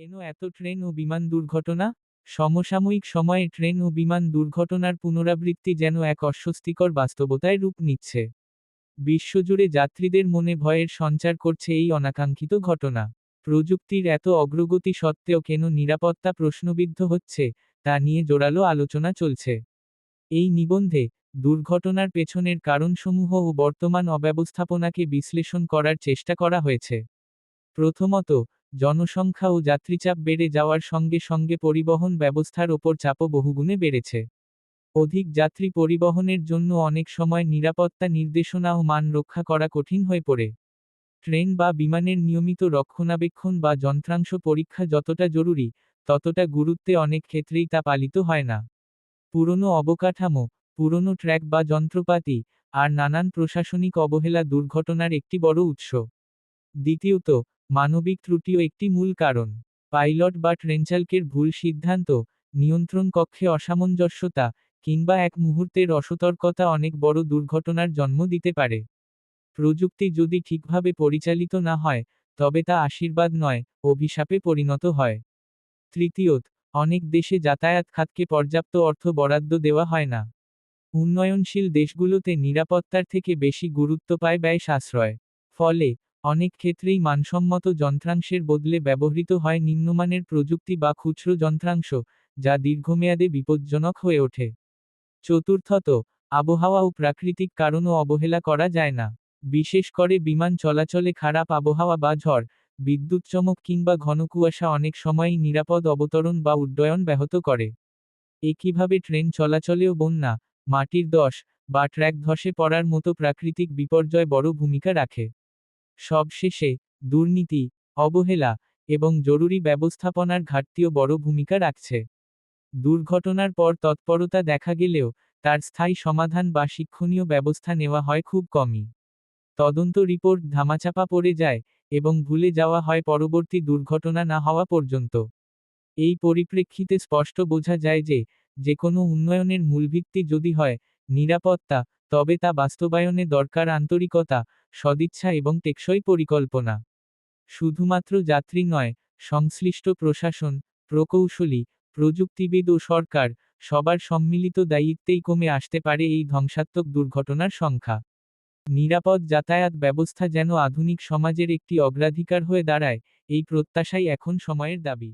কেন এত ট্রেন ও বিমান দুর্ঘটনা? সমসাময়িক সময়ে ট্রেন ও বিমান দুর্ঘটনার পুনরাবৃত্তি যেন এক অস্বস্তিকর বাস্তবতায় রূপ নিচ্ছে। বিশ্বজুড়ে যাত্রীদের মনে ভয়ের সঞ্চার করছে এই অনাকাঙ্ক্ষিত ঘটনা। প্রযুক্তির এত অগ্রগতি সত্ত্বেও কেন নিরাপত্তা প্রশ্নবিদ্ধ হচ্ছে, তা নিয়ে জোরালো আলোচনা চলছে। এই নিবন্ধে দুর্ঘটনার পেছনের কারণসমূহ ও বর্তমান অব্যবস্থাপনাকে বিশ্লেষণ করার চেষ্টা করা হয়েছে। প্রথমত জনসংখ্যা ও যাত্রীচাপ বেড়ে যাওয়ার সঙ্গে সঙ্গে পরিবহন ব্যবস্থার ওপর চাপও বহুগুণে বেড়েছে। অধিক যাত্রী পরিবহনের জন্য অনেক সময় নিরাপত্তা নির্দেশনা ও মান রক্ষা করা কঠিন হয়ে পড়ে। ট্রেন বা বিমানের নিয়মিত রক্ষণাবেক্ষণ বা যন্ত্রাংশ পরীক্ষা যতটা জরুরি, ততটা গুরুত্বে অনেক ক্ষেত্রেই তা পালিত হয় না। পুরনো অবকাঠামো, পুরনো ট্র্যাক বা যন্ত্রপাতি, আর নানান প্রশাসনিক অবহেলা দুর্ঘটনার একটি বড় উৎস। দ্বিতীয়ত মানবিক ত্রুটিও একটি মূল কারণ। পাইলট বা ট্রেনচালকের ভুল সিদ্ধান্ত, নিয়ন্ত্রণ কক্ষে অসামঞ্জস্যতা কিংবা এক মুহূর্তের অসতর্কতা অনেক বড় দুর্ঘটনার জন্ম দিতে পারে। প্রযুক্তি যদি ঠিকভাবে পরিচালিত না হয়, তবে তা আশীর্বাদ নয়, অভিশাপে পরিণত হয়। তৃতীয়ত, অনেক দেশে যাতায়াত খাতকে পর্যাপ্ত অর্থ বরাদ্দ দেওয়া হয় না। উন্নয়নশীল দেশগুলোতে নিরাপত্তার থেকে বেশি গুরুত্ব পায় ব্যয় সাশ্রয় ফলে অনেক ক্ষেত্রেই মানসম্মত যন্ত্রাংশের বদলে ব্যবহৃত হয় নিম্নমানের প্রযুক্তি বা খুচরো যন্ত্রাংশ, যা দীর্ঘমেয়াদে বিপজ্জনক হয়ে ওঠে। চতুর্থত, আবহাওয়া ও প্রাকৃতিক কারণও অবহেলা করা যায় না। বিশেষ করে বিমান চলাচলে খারাপ আবহাওয়া বা ঝড়, বিদ্যুৎ চমক কিংবা ঘন কুয়াশা অনেক সময়ই নিরাপদ অবতরণ বা উড্ডয়ন ব্যাহত করে। একইভাবে ট্রেন চলাচলেও বন্যা, মাটির দশ বা ট্র্যাক ধসে পড়ার মতো প্রাকৃতিক বিপর্যয় বড় ভূমিকা রাখে। সবশেষে দুর্নীতি, অবহেলা এবং জরুরি ব্যবস্থাপনার ঘাটতিও বড় ভূমিকা রাখছে। দুর্ঘটনার পর তৎপরতা দেখা গেলেও তার স্থায়ী সমাধান বা শিক্ষণীয় ব্যবস্থা নেওয়া হয় খুব কমই। তদন্ত রিপোর্ট ধামাচাপা পড়ে যায় এবং ভুলে যাওয়া হয় পরবর্তী দুর্ঘটনা না হওয়া পর্যন্ত। এই পরিপ্রেক্ষিতে স্পষ্ট বোঝা যায় যে যে কোনো উন্নয়নের মূলভিত্তি যদি হয়, নিরাপত্তা তবে তা বাস্তবায়নে দরকার আন্তরিকতা, সদিচ্ছা এবং টেকসই পরিকল্পনা। শুধুমাত্র যাত্রী নয়, সংশ্লিষ্ট প্রশাসন, প্রকৌশলী, প্রযুক্তিবিদ ও সরকার, সবার সম্মিলিত দায়িত্বেই কমে আসতে পারে এই ধ্বংসাত্মক দুর্ঘটনার সংখ্যা। নিরাপদ যাতায়াত ব্যবস্থা যেন আধুনিক সমাজের একটি অগ্রাধিকার হয়ে দাঁড়ায়, এই প্রত্যাশাই এখন সময়ের দাবি।